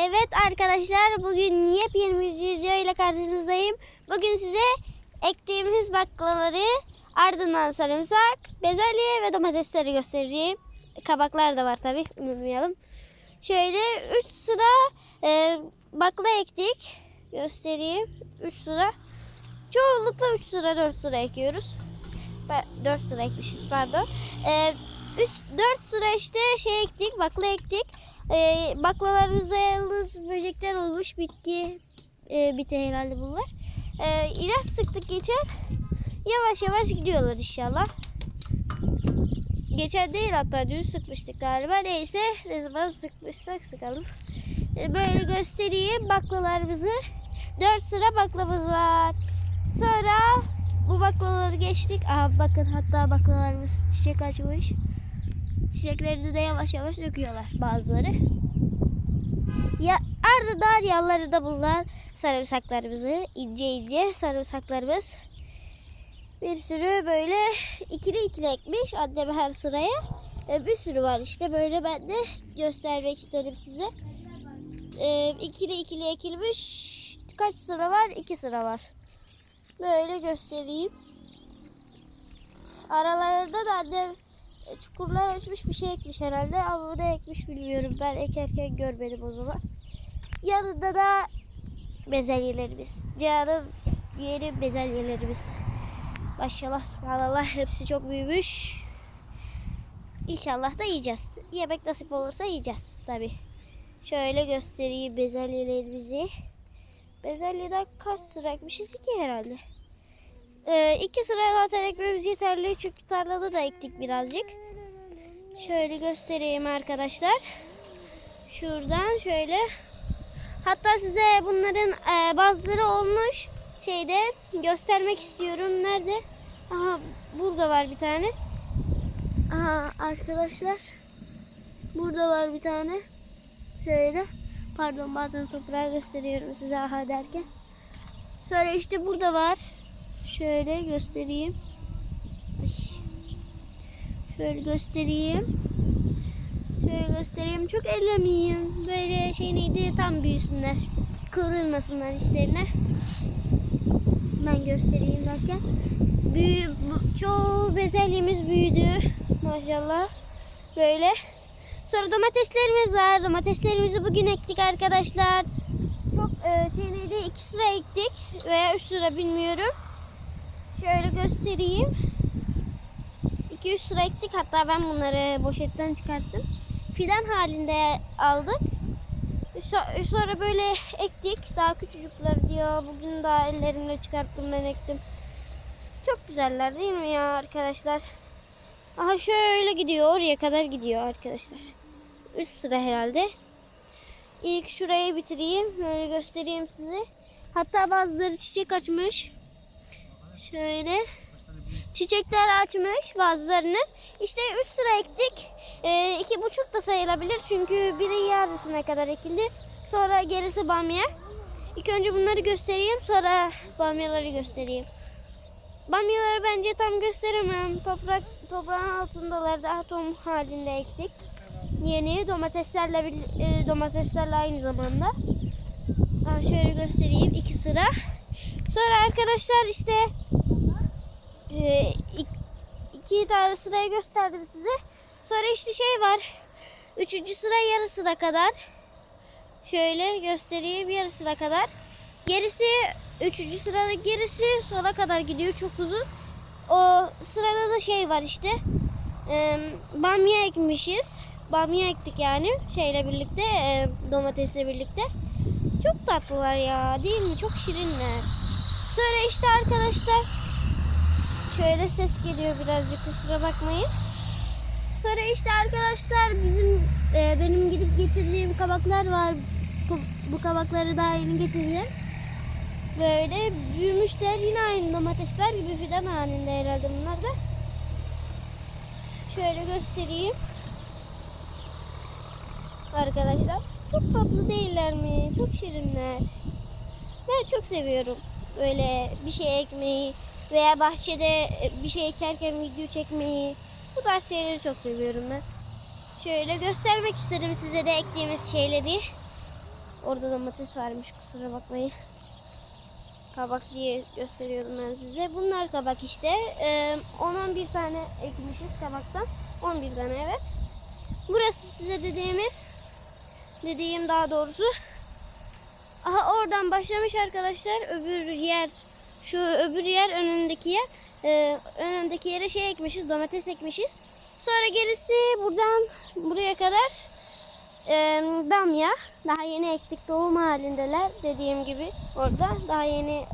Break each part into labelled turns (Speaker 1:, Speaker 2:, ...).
Speaker 1: Evet arkadaşlar bugün yepyeni bir video ile karşınızdayım. Bugün size ektiğimiz baklaları ardından sarımsak, bezelye ve domatesleri göstereceğim. Kabaklar da var tabi unutmayalım. Şöyle 3 sıra e, bakla ektik. Göstereyim. 3 sıra. Çoğunlukla 3 sıra 4 sıra ekiyoruz. 4 sıra ekmişiz pardon. E, 4 sıra işte şey ektik bakla ektik. E, baklalarımızda yıldız böcekler olmuş. Bitki e, biti herhalde bunlar. E, ilaç sıktık geçen. Yavaş yavaş gidiyorlar inşallah. Geçen değil hatta dün sıkmıştık galiba. Neyse ne zaman sıkmışsak sıkalım. E, böyle göstereyim baklalarımızı. 4 sıra baklamız var. Sonra bu baklaları geçtik. Aha bakın hatta baklalarımız çiçek açmış. Çiçeklerini de yavaş yavaş döküyorlar bazıları. Ya ardından yanları da bunlar sarımsaklarımızı ince ince sarımsaklarımız. Bir sürü böyle ikili ikili ekmiş annem her sıraya. E, bir sürü var işte böyle ben de göstermek isterim size. E, ikili ikili ekilmiş kaç sıra var? İki sıra var. Böyle göstereyim. Aralarında da annem çukurlar açmış bir şey ekmiş herhalde ama ne ekmiş bilmiyorum. Ben ekerken görmedim o zaman. Yanında da bezelyelerimiz. Cihan'ın diğeri bezelyelerimiz. Maşallah subhanallah hepsi çok büyümüş. İnşallah da yiyeceğiz. Yemek nasip olursa yiyeceğiz tabi. Şöyle göstereyim bezelyelerimizi. Bezelyeden kaç sıra ekmişiz? İki herhalde. Ee, iki sıra zaten ekmemiz yeterli çünkü tarlada da ektik birazcık. Şöyle göstereyim arkadaşlar. Şuradan şöyle. Hatta size bunların e, bazıları olmuş şeyde göstermek istiyorum. Nerede? Aha burada var bir tane. Aha arkadaşlar. Burada var bir tane. Şöyle. Pardon bazen toprağı gösteriyorum size aha derken. Sonra işte burada var. Şöyle göstereyim. Şöyle göstereyim. Şöyle göstereyim. Çok ellemeyeyim. Böyle şey neydi tam büyüsünler. Kıvrılmasınlar işlerine. Ben göstereyim derken. Büyü, çoğu bezelyemiz büyüdü. Maşallah. Böyle. Sonra domateslerimiz var. Domateslerimizi bugün ektik arkadaşlar. Çok e, şey neydi? İki sıra ektik. Veya üç sıra bilmiyorum. Şöyle göstereyim. 2-3 sıra ektik. Hatta ben bunları poşetten çıkarttım. Fidan halinde aldık. So- Sonra böyle ektik. Daha küçücükler diyor. Bugün daha ellerimle çıkarttım ben ektim. Çok güzeller değil mi ya arkadaşlar? Aha şöyle gidiyor. Oraya kadar gidiyor arkadaşlar. 3 sıra herhalde. İlk şurayı bitireyim. Böyle göstereyim size. Hatta bazıları çiçek açmış. Şöyle. Çiçekler açmış bazılarını. İşte 3 sıra ektik. Ee, iki buçuk da sayılabilir çünkü biri yarısına kadar ekildi. Sonra gerisi bamya. İlk önce bunları göstereyim sonra bamyaları göstereyim. Bamyaları bence tam gösteremem. Toprak toprağın altındalar daha tohum halinde ektik. Yeni domateslerle e, domateslerle aynı zamanda. Ha, şöyle göstereyim iki sıra. Sonra arkadaşlar işte e, ik- iki tane sırayı gösterdim size. Sonra işte şey var. Üçüncü sıra yarısına kadar. Şöyle göstereyim yarısına kadar. Gerisi üçüncü sırada gerisi sona kadar gidiyor çok uzun. O sırada da şey var işte. E, bamya ekmişiz. Bamya ektik yani şeyle birlikte domatesle birlikte. Çok tatlılar ya değil mi? Çok şirinler. Sonra işte arkadaşlar Şöyle ses geliyor birazcık kusura bakmayın. Sonra işte arkadaşlar bizim e, benim gidip getirdiğim kabaklar var. Bu, kabakları daha yeni getirdim. Böyle büyümüşler yine aynı domatesler gibi fidan halinde herhalde bunlar da. Şöyle göstereyim. Arkadaşlar çok tatlı değiller mi? Çok şirinler. Ben çok seviyorum böyle bir şey ekmeyi veya bahçede bir şey ekerken video çekmeyi. Bu tarz şeyleri çok seviyorum ben. Şöyle göstermek istedim size de ektiğimiz şeyleri. orada domates varmış kusura bakmayın. Kabak diye gösteriyorum ben size. Bunlar kabak işte. Ee, 10-11 tane ekmişiz kabaktan. 11 tane evet. Burası size dediğimiz dediğim daha doğrusu. Aha oradan başlamış arkadaşlar. Öbür yer şu öbür yer önündeki yer. Ee, önündeki yere şey ekmişiz. Domates ekmişiz. Sonra gerisi buradan buraya kadar e, bamya. Daha yeni ektik doğum halindeler. Dediğim gibi orada daha yeni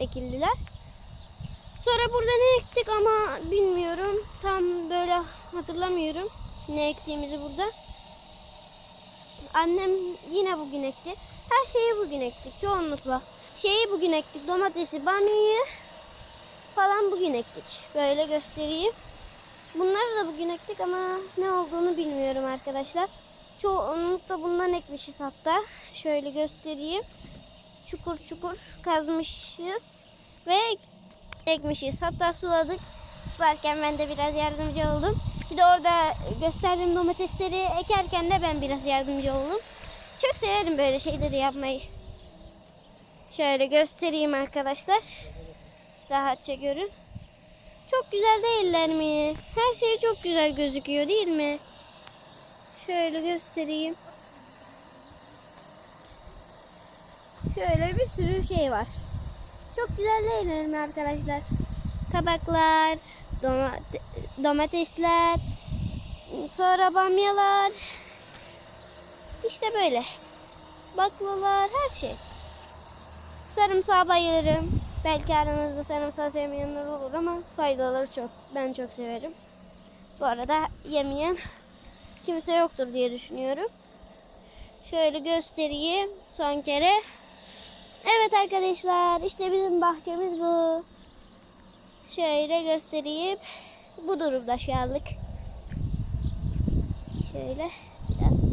Speaker 1: ekildiler. Sonra burada ne ektik ama bilmiyorum. Tam böyle hatırlamıyorum ne ektiğimizi burada. Annem yine bugün ekti. Her şeyi bugün ektik çoğunlukla. Şeyi bugün ektik. Domatesi, bamyayı falan bugün ektik. Böyle göstereyim. Bunları da bugün ektik ama ne olduğunu bilmiyorum arkadaşlar. Çoğunlukla bundan ekmişiz hatta. Şöyle göstereyim. Çukur çukur kazmışız ve ekmişiz. Hatta suladık. Sularken ben de biraz yardımcı oldum. Bir de orada gösterdiğim domatesleri ekerken de ben biraz yardımcı oldum. Çok severim böyle şeyleri yapmayı. Şöyle göstereyim arkadaşlar. Rahatça görün. Çok güzel değiller mi? Her şey çok güzel gözüküyor değil mi? Şöyle göstereyim. Şöyle bir sürü şey var. Çok güzel değiller mi arkadaşlar? Kabaklar, doma- domatesler, sonra bamyalar. İşte böyle. Baklalar, her şey. Sarımsağa bayılırım. Belki aranızda sarımsağı sevmeyenler olur ama faydaları çok. Ben çok severim. Bu arada yemeyen kimse yoktur diye düşünüyorum. Şöyle göstereyim son kere. Evet arkadaşlar işte bizim bahçemiz bu. Şöyle göstereyim. Bu durumda şu anlık. Şöyle biraz.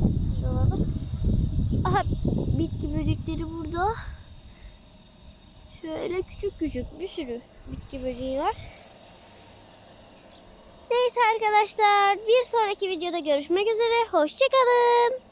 Speaker 1: Aha bitki böcekleri burada. Şöyle küçük küçük bir sürü bitki böceği var. Neyse arkadaşlar bir sonraki videoda görüşmek üzere. Hoşçakalın.